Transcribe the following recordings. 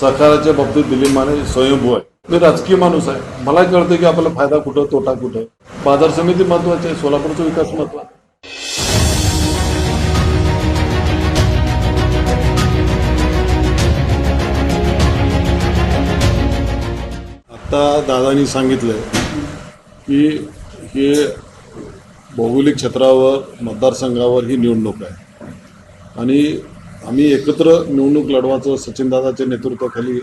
सहकाराच्या बाबतीत दिलीप माने स्वयंभू आहे. मी राजकीय माणूस आहे. मला कळतं की आपला फायदा कुठं तोटा कुठं बाजार समिती महत्वाची आहे सोलापूरचा विकास महत्त्वाचा आता दादानी सांगितलं की हे भौगोलिक क्षेत्रावर मतदारसंघावर ही निवडणूक आहे. आणि आम्ही एकत्र निवडणूक लढवायचं सचिनदादाच्या नेतृत्वाखाली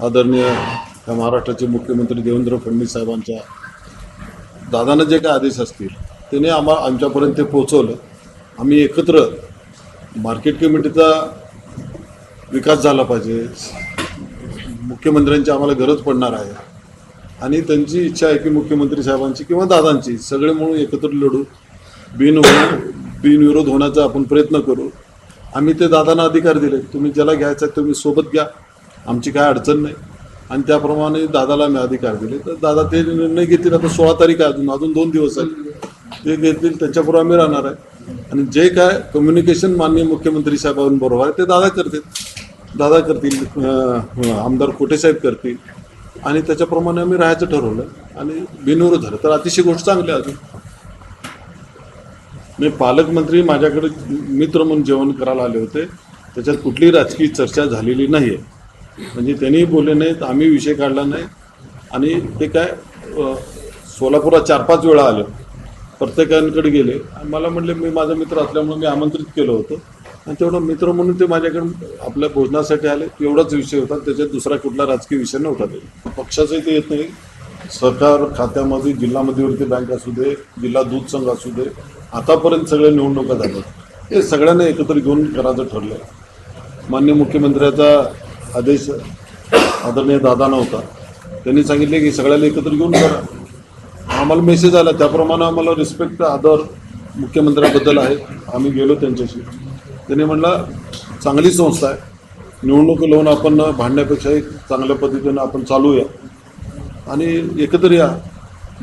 आदरणीय या महाराष्ट्राचे मुख्यमंत्री देवेंद्र फडणवीस साहेबांच्या दादानं जे काय आदेश असतील त्याने आम्हा आमच्यापर्यंत ते पोचवलं आम्ही एकत्र मार्केट कमिटीचा विकास झाला पाहिजे. मुख्यमंत्र्यांची आम्हाला गरज पडणार आहे. आणि त्यांची इच्छा आहे की मुख्यमंत्री साहेबांची किंवा दादांची सगळे म्हणून एकत्र लढू. बिन बिनविरोध होण्याचा आपण प्रयत्न करू. आम्ही ते दादांना अधिकार दिले. तुम्ही ज्याला घ्यायचा आहे तुम्ही सोबत घ्या. आमची काय अडचण नाही. आणि त्याप्रमाणे दादाला मी अधिकार दिले. तर दादा ते निर्णय घेतील. आता सोळा तारीख आहे अजून. अजून दोन दिवस आहेत. ते घेतील त्याच्याबरोबर आम्ही राहणार आहे. आणि जे काय कम्युनिकेशन माननीय मुख्यमंत्री साहेबांबरोबर आहे ते दादा करतील. दादा करतील. आमदार कोटेसाहेब करतील. आणि त्याच्याप्रमाणे आम्ही राहायचं ठरवलं. आणि बिनविरोध झालं. तर अतिशय गोष्ट चांगली आहे अजून. मी पालकमंत्री माझ्याकडे मित्र म्हणून जेवण करायला आले होते. त्याच्यात कुठलीही राजकीय चर्चा झालेली नाही आहे म्हणजे त्यांनीही बोलले नाहीत आम्ही विषय काढला नाही. आणि ते काय सोलापुरात चार पाच वेळा आलं. प्रत्येकांकडे गेले. आणि मला म्हटले मी माझा मित्र असल्यामुळे मी आमंत्रित केलं होतं. आणि तेवढं मित्र म्हणून ते माझ्याकडे आपल्या भोजनासाठी आले. एवढाच विषय होता. त्याच्यात दुसरा कुठला राजकीय विषय नव्हता. ते पक्षाचंही ते येत नाही. सहकार खात्यामध्ये जिल्हा मध्यवर्ती बँक असू दे जिल्हा दूध संघ असू दे आतापर्यंत सगळ्या निवडणुका झाल्या हे सगळ्यांना एकत्र घेऊन करायचं ठरलं मान्य मुख्यमंत्र्याचा आदेश आदरणीय दादा नव्हता त्यांनी सांगितले की सगळ्याला एकत्र घेऊन करा. आम्हाला मेसेज आला. त्याप्रमाणे आम्हाला रिस्पेक्ट आदर मुख्यमंत्र्याबद्दल आहे. आम्ही गेलो त्यांच्याशी. त्यांनी म्हणला चांगली संस्था आहे. निवडणूक लावून आपण भांडण्यापेक्षा एक चांगल्या पद्धतीनं आपण चालूया. आणि एकत्र या.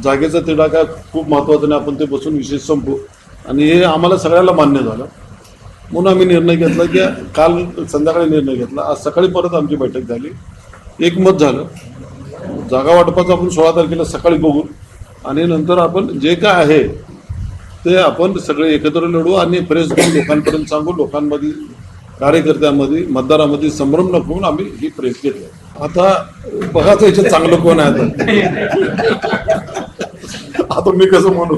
जागेचा तिढा काय खूप महत्त्वाचा नाही आपण ते बसून विशेष संपू. आणि हे आम्हाला सगळ्याला मान्य झालं. म्हणून आम्ही निर्णय घेतला की काल संध्याकाळी निर्णय घेतला. आज सकाळी परत आमची बैठक झाली. एकमत झालं. जागा वाटपाचं आपण सोळा तारखेला सकाळी बघू. आणि नंतर आपण जे काय आहे ते आपण सगळे एकत्र लढू आणि प्रेस घेऊन लोकांपर्यंत सांगू. लोकांमध्ये कार्यकर्त्यांमध्ये मतदारामध्ये संभ्रम नको म्हणून आम्ही ही प्रेस घेतली आता बघाच याच्यात चांगलं कोण आहे आता. आता मी कसं म्हणू?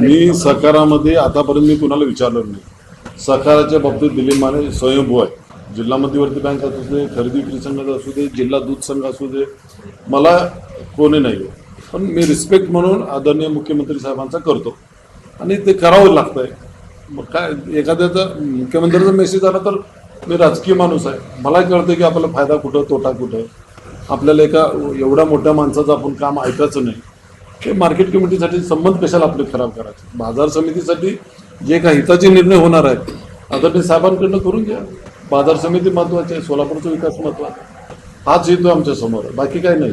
मी सहकारामध्ये आतापर्यंत मी कुणाला विचारलं नाही. सहकाराच्या बाबतीत दिलीप माने स्वयंभू आहे. जिल्हा मध्यवर्ती बँक असू दे खरेदी विक्री संघ असू दे जिल्हा दूध संघ असू दे मला कोणी नाही. पण मी रिस्पेक्ट म्हणून आदरणीय मुख्यमंत्री साहेबांचा करतो. आणि ते करावं लागतंय. मग काय एखाद्याचा मुख्यमंत्र्याचा मेसेज आला तर मी राजकीय माणूस आहे. मला कळतं की आपला फायदा कुठं तोटा कुठं आपल्याला एका एवढ्या मोठ्या माणसाचं आपण काम ऐकायचं नाही. ते मार्केट कमिटीसाठी संबंध कशाला आपले खराब करायचे? बाजार समितीसाठी जे काही हिताचे निर्णय होणार आहेत आदरणीय साहेबांकडनं करून घ्या. बाजार समिती महत्वाची आहे सोलापूरचा विकास महत्त्वाचा हाच हेतू आमच्यासमोर आहे. बाकी काही नाही.